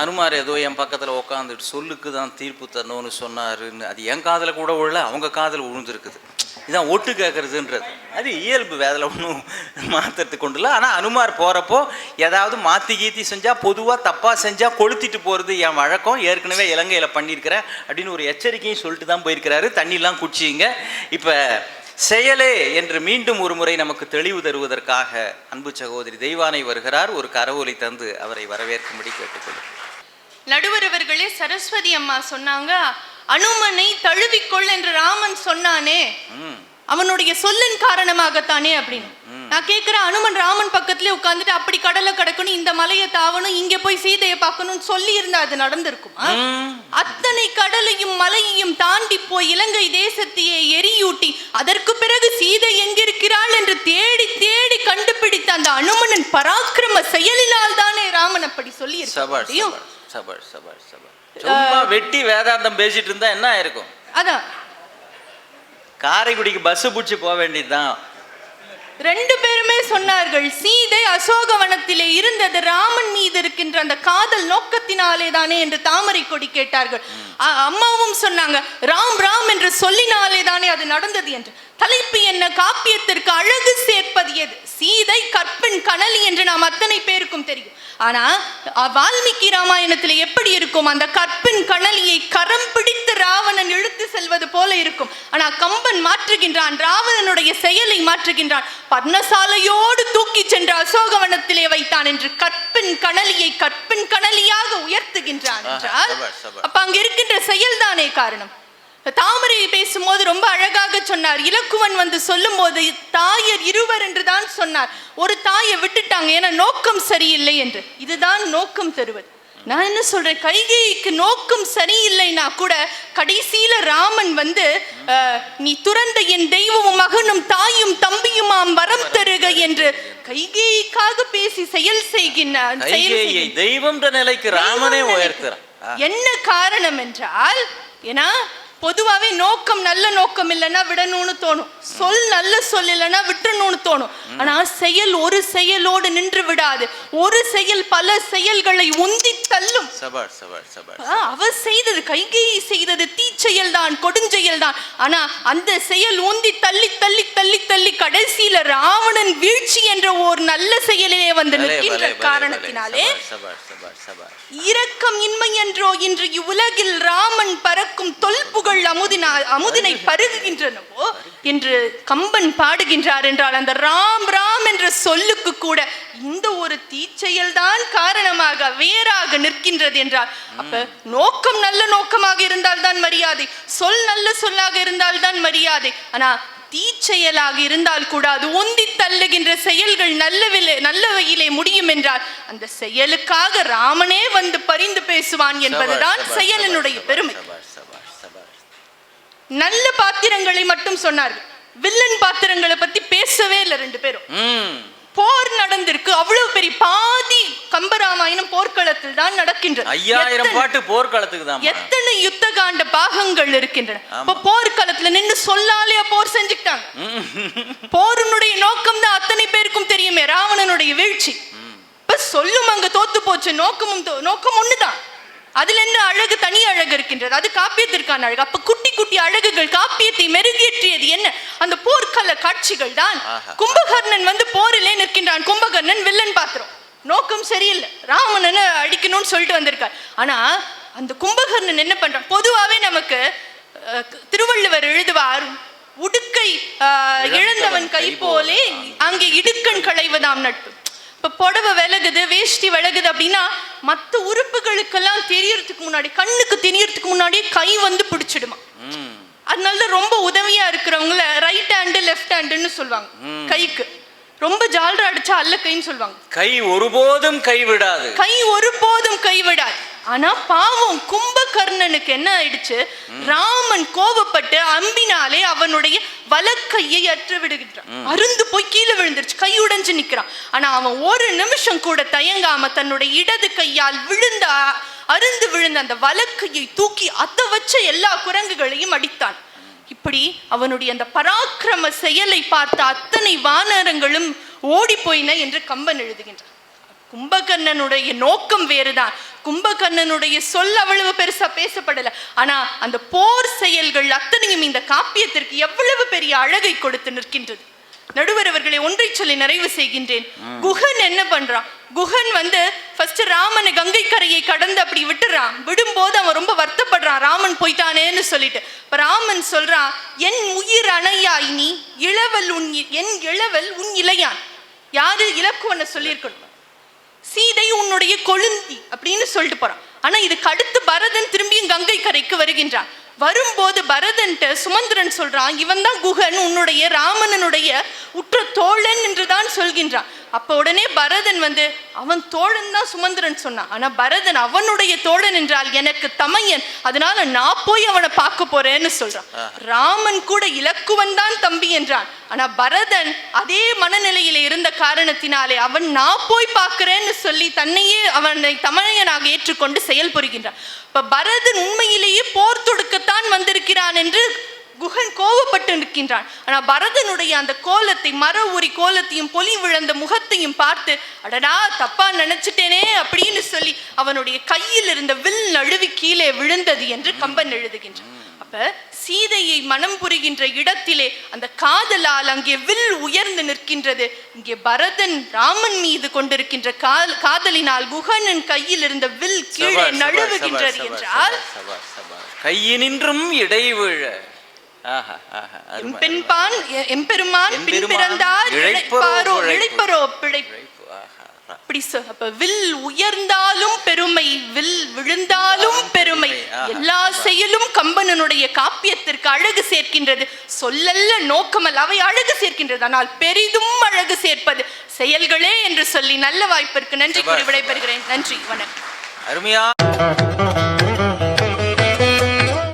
அனுமார் ஏதோ என் பக்கத்தில் உட்காந்துட்டு சொல்லுக்கு தான் தீர்ப்பு தரணும்னு சொன்னாருன்னு. அது என் காதில் கூட விழல அவங்க காதில் விழுந்துருக்குது. இதான் ஒட்டு கேட்கறதுன்றது அது இயல்பு வேதில் ஒன்றும் மாற்றுறதுக்கு கொண்டு இல்லை. ஆனால் அனுமார் போகிறப்போ ஏதாவது மாற்றி கீத்தி செஞ்சால் பொதுவாக தப்பாக செஞ்சால் கொளுத்திட்டு போகிறது என் வழக்கம். ஏற்கனவே இலங்கையில் பண்ணியிருக்கிறேன் அப்படின்னு ஒரு எச்சரிக்கையும் சொல்லிட்டு தான் போயிருக்கிறாரு. தண்ணிலாம் குடிச்சிங்க. இப்போ செயலே என்று மீண்டும் ஒரு முறை நமக்கு தெளிவு தருவதற்காக அன்பு சகோதரி தெய்வானை வருகிறார். ஒரு கரவொலி தந்து அவரை வரவேற்கும்படி கேட்டுக்கொள்கிறேன். நடுவர் அவர்களே சரஸ்வதி அம்மா சொன்னாங்க அனுமனை தழுவிக்கொள் என்று ராமன் சொன்னானே. அவனுடைய சொல்லின் காரணமாகத்தானே அப்படின்னு. நான் கேட்கிறேன் அனுமன் ராமன் பக்கத்துல உட்கார்ந்துட்டு அப்படி கடலை கடக்கணும் இந்த மலையை தாவணும் இங்க போய் சீதையை பார்க்கணும்னு சொல்லி இருந்தா அது நடந்திருக்குமா. அத்தனை கடலையும் மலையையும் தாண்டி போய் இலங்கை தேசத்தையே எரியூட்டி அதற்கு பிறகு சீதை எங்கிருக்கிறாள் என்று தேடி தேடி கண்டுபிடித்த அந்த அனுமனின் பராக்கிரம செயலினால் தானே ராமன் அப்படி சொல்லி சும்மா வெட்டி வேதாந்தம் பேசிட்டு இருந்தா என்ன ஆயிருக்கும்? அதான். காரைக்குடிக்கு பஸ் பிடிச்சி போக வேண்டியதுதான். ரெண்டு பேருமே சொன்னார்கள் சீதை அசோகவனத்திலே இருந்தது ராமன் மீது இருக்கின்ற அந்த காதல் நோக்கத்தினாலே தானே? என்று தாமரை கொடி கேட்டார்கள். அம்மாவும் சொன்னாங்க ராம் ராம் என்று சொல்லினாலே தானே அது நடந்தது? என்று. தலைப்பு என்ன? காப்பியத்திற்கு அழகு சேர்ப்பது எது? சீதை கற்பின் கனலி என்று நாம் அத்தனை பேருக்கும் தெரியும். ஆனா வால்மீகி ராமாயணத்துல எப்படி இருக்கும்? அந்த கற்பின் கனலியை கரம் பிடித்து ராவணன் இழுத்து செல்வது போல இருக்கும். ஆனா கம்பன் மாற்றுகின்றான் ராவணனுடைய செயலை மாற்றுகின்றான். பர்ணசாலையோடு தூக்கி சென்ற அசோகவனத்திலே வைத்தான் என்று கற்பின் கனலியை கற்பின் கனலியாக உயர்த்துகின்றான் என்றால். அப்ப அங்க இருக்கின்ற செயல்தானே காரணம்? தாமரை பேசும்போது ரொம்ப அழகாக சொன்னார். இலக்குவன் வந்து சொல்லும்போது தாயர் இருவர் என்று தான் சொன்னார். ஒரு தாயை விட்டுட்டாங்க. ஏன்னா நோக்கம் சரியில்லை என்று. இதுதான் நோக்கம் தருவது. நான் என்ன சொல்றேன்? கைகேயிக்கு நோக்கம் சரியில்லைனா கூட கடைசியில ராமன் வந்து நீ துறந்த என் தெய்வமும் மகனும் தாயும் தம்பியுமாம் வரம் தருக என்று கைகேயிக்காக பேசி செயல் செய்கின்றான் தெய்வம்ன்ற நிலைக்கு ராமனே தெய்வம் உயர்த்துறான். என்ன காரணம் என்றால் ஏன்னா பொதுவாகவே நோக்கம் நல்ல நோக்கம் இல்லைன்னா விடணும்னு தோணும். சொல் நல்ல சொல் இல்லைன்னா விட்டுணும்னு தோணும். ஆனால் செயல் ஒரு செயலோடு நின்று விடாது. ஒரு செயல் பல செயல்களை உந்தி தள்ளும். சபாஷ் சபாஷ் சபாஷ். ஆ, அவ செய்தது கைகேயி செய்தது தீச்செயல் தான் கொடுஞ்செயல் தான். ஆனா அந்த செயல் உந்தி தள்ளி தள்ளி தள்ளி தள்ளி கடைசியில ராவணன் வீழ்ச்சி என்ற ஒரு நல்ல செயலிலே வந்து நிற்கின்ற காரணத்தினாலே இரக்கம் இன்மை என்றோ இன்று இவ்வுலகில் ராமன் பறக்கும் தொல்புகழ் அமுதினா அமுதினை பருகுகின்றனவோ என்று கம்பன் பாடுகின்றார் என்றால் அந்த ராம் ராம் என்ற சொல்லுக்கு கூட இந்த ஒரு தீச்செயல் தான் காரணமாக வேறாக நிற்கின்றது என்றால் அப்ப நோக்கம் நல்ல நோக்கமாக இருந்தால் தான் மரியாதை சொல் நல்ல சொல்லாக இருந்தால் தான் மரியாதை. ஆனா தீச்செயலாக இருந்தால் கூட அது உந்தி தள்ளுகின்ற செயல்கள் நல்லவிலே நல்லவையிலே முடியும் என்றால் அந்த செயலுக்காக ராமனே வந்து பரிந்து பேசுவான் என்பதுதான் செயலினுடைய பெருமை. நல்ல பாத்திரங்களை மட்டும் சொன்னார்கள். வில்லன் பாத்திரங்களை பத்தி பேசவே இல்லை ரெண்டு பேரும். போர் நடந்திருக்கு. அவ்வளவு பெரிய பாதி கம்பராமாயணம் போர்க்களத்தில் தான் நடக்கின்றது. ஐயாயிரம் பாட்டு போர்க்களத்துக்கு தான். எத்தனை யுத்த காண்ட பாகங்கள் இருக்கின்றன. இப்ப போர்க்களத்துல நின்னு சொல்லாலே போர் செஞ்சுக்கிட்டாங்க? போரினுடைய நோக்கம் தான் அத்தனை பேருக்கும் தெரியுமே. ராவணனுடைய வீழ்ச்சி. இப்ப சொல்லும் அங்க தோத்து போச்சு. நோக்கமும் நோக்கம் ஒண்ணுதான். அதுல என்ன அழகு தனி அழகு இருக்கின்றது. அது காப்பியத்திற்கான அழகு. அப்ப குட்டி குட்டி அழகுகள் காப்பியத்தை மெருகேற்றியது என்ன? அந்த போர்க்கள காட்சிகள் தான். கும்பகர்ணன் வந்து போரிலே நிற்கின்றான். கும்பகர்ணன் வில்லன் பாத்திரம். நோக்கம் சரியில்லை. ராமனனை அடிக்கணும்னு சொல்லிட்டு வந்திருக்கார். ஆனா அந்த கும்பகர்ணன் என்ன பண்றான்? பொதுவாவே நமக்கு திருவள்ளுவர் எழுதுவார் உடுக்கை இழந்தவன் கை போலே அங்கே இடுக்கண் களைவதாம் நட்பு. இப்ப புடவை விலகுது வேஷ்டி விலகுது அப்படின்னா மத்த உறுப்புகளுக்கெல்லாம் தெரியறதுக்கு முன்னாடி கண்ணுக்கு தெரியறதுக்கு முன்னாடியே கை வந்து பிடிச்சிடுமா? அதனால ரொம்ப உதவியா இருக்கிறவங்கள ரைட் ஹேண்டு லெஃப்ட் ஹேண்டுன்னு சொல்லுவாங்க. கைக்கு. ரொம்ப ஜால்ரா அடிச்சா அல்ல கைன்னு சொல்லுவாங்க. கை ஒருபோதும் கைவிடாது கை ஒருபோதும் கைவிடாது ஆனா பாவம் கும்பகர்ணனுக்கு என்ன ஆயிடுச்சு? ராமன் கோபப்பட்டு அம்பினாலே அவனுடைய வலக்கையை அற்று விடுகின்றான். அருந்து போய் கீழே விழுந்துருச்சு கை உடைஞ்சு நிக்கிறான். ஆனா அவன் ஒரு நிமிஷம் கூட தயங்காம தன்னுடைய இடது கையால் விழுந்த அருந்து விழுந்த அந்த வலக்கையை தூக்கி அத்த வச்ச எல்லா குரங்குகளையும் அடித்தான். இப்படி அவனுடைய அந்த பராக்கிரம செயலை பார்த்த அத்தனை வானரங்களும் ஓடி போயின என்று கம்பன் எழுதுகின்றான். கும்பகர்ணனுடைய நோக்கம் வேறுதான். கும்பகர்ணனுடைய சொல் அவ்வளவு பெருசா பேசப்படல. ஆனா அந்த போர் செயல்கள் அத்தனையும் இந்த காப்பியத்திற்கு எவ்வளவு பெரிய அழகை கொடுத்து நிற்கின்றது. நடுவர் அவர்களை ஒன்றை சொல்லி நிறைவு செய்கின்றேன். குஹன் என்ன பண்றான்? குஹன் வந்து ஃபர்ஸ்ட் ராமனை கங்கை கரையை கடந்து அப்படி விட்டுறான். விடும்போது அவன் ரொம்ப வருத்தப்படுறான். ராமன் போயிட்டானேன்னு சொல்லிட்டு. இப்ப ராமன் சொல்றான் என் உயிர் அணையாய் நீ இளவல் உன் என் இளவல் உன் இளையான். யாரு இலக்குவனை சொல்லியிருக்கணும்? சீதை உன்னுடைய கொழுந்தி அப்படின்னு சொல்லிட்டு போறான். ஆனா இதுக்கு அடுத்து பரதன் திரும்பியும் கங்கை கரைக்கு வருகின்றான். வரும்போது பரதன்ட்ட சுமந்திரன் சொல்றான் இவன் தான் குகன் உன்னுடைய ராமனனுடைய உற்ற தோழன் என்றுதான் சொல்கின்றான். அப்ப உடனே பரதன் வந்து அவன் தோழன் தான் சுமந்திரன் சொன்னான். ஆனா பரதன் அவனுடைய தோழன் என்றால் எனக்கு தமையன். அதனால நான் போய் அவனை பார்க்க போறேன்னு சொல்றான். ராமன் கூட இலக்குவன் தான் தம்பி என்றான். ஆனா பரதன் அதே மனநிலையில இருந்த காரணத்தினாலே அவன் நான் போய் பார்க்கிறேன்னு சொல்லி தன்னையே அவனை தமையனாக ஏற்றுக்கொண்டு செயல்புரிகின்றான். இப்ப பரதன் உண்மையிலேயே போர் தொடுக்கத்தான் வந்திருக்கிறான் என்று குகன் கோவப்பட்டு நிற்கின்றான். ஆனா பரதனுடைய அந்த கோலத்தை மர உரி கோலத்தையும் பொலி விழுந்த முகத்தையும் பார்த்து அடடா தப்பா நினைச்சிட்டேனே அப்படின்னு சொல்லி அவனுடைய கையில் இருந்த வில் நழுவி கீழே விழுந்தது என்று கம்பன் எழுதுகின்றான். அப்ப சீதையை மனம் புரிகின்ற இடத்திலே அந்த காதலால் அங்கே வில் உயர்ந்து நிற்கின்றது. இங்கே பரதன் ராமன் மீது கொண்டிருக்கின்ற கால் காதலினால் குகனின் கையில் இருந்த வில் கீழே நழுவுகின்றது என்றால். கையினின்றும் இடைவிழ. எம்பெருமான் பின் பிறந்தார் இழைப்பரோ இழைப்பாரோ பிழைப்பு. அப்படி அப்ப வில் உயர்ந்தாலும் பெருமை வில் விழுந்தாலும் பெருமை. எல்லா செயலும் கம்பனனுடைய காப்பியத்திற்கு அழகு சேர்க்கின்றது. சொல்லல்ல நோக்கமல்ல அவை அழகு சேர்க்கின்றது. ஆனால் பெரிதும் அழகு சேர்ப்பது செயல்களே என்று சொல்லி நல்ல வாய்ப்பிற்கு நன்றி கூறி விடைபெறுகிறேன். நன்றி வணக்கம். அருமையா